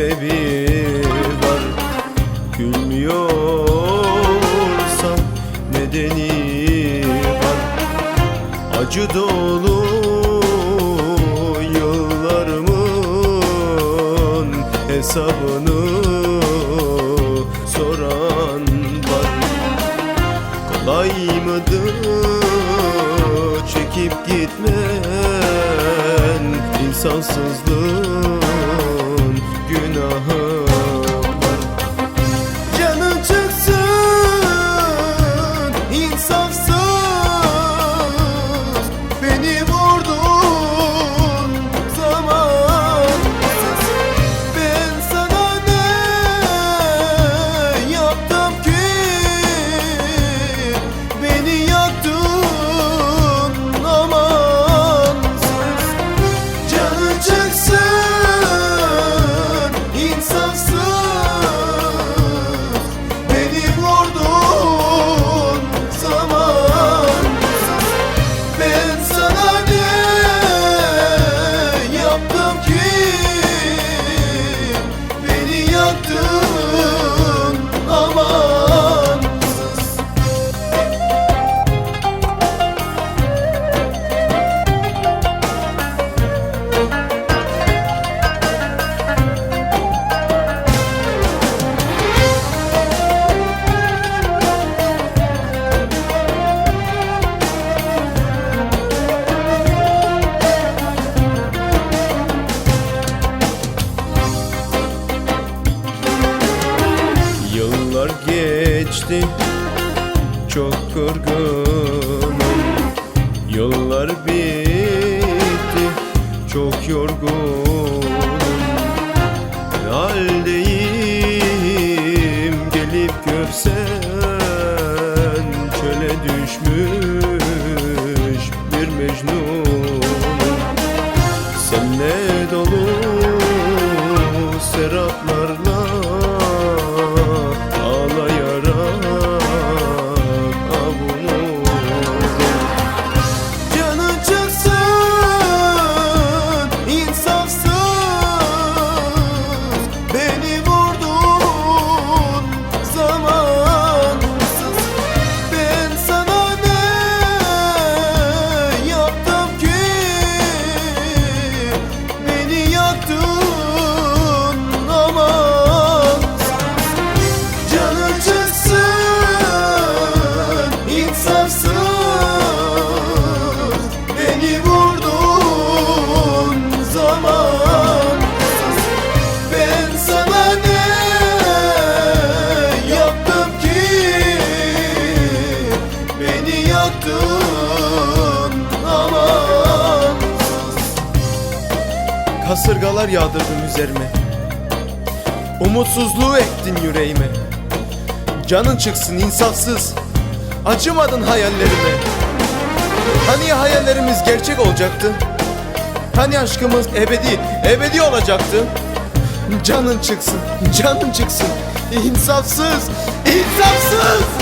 sebebi var. Gülmüyorsan nedeni var. Acı dolu yıllarımın hesabını soran var. Kolay mıdır çekip gitmen? İnsansızlık Yıllar geçti. Çok kırgınım Yıllar bitti. Çok yorgunum. Ne haldeyim? Gelip görsen Çöle düşmüş bir mecnunum. Senle dolu seraplarla Kasırgalar yağdırdın üzerime. Umutsuzluğu ektin yüreğime. Canın çıksın insafsız Acımadın hayallerime. Hani hayallerimiz gerçek olacaktı? Hani aşkımız ebedi, ebedi olacaktı? Canın çıksın, canın çıksın. İnsafsız, insafsız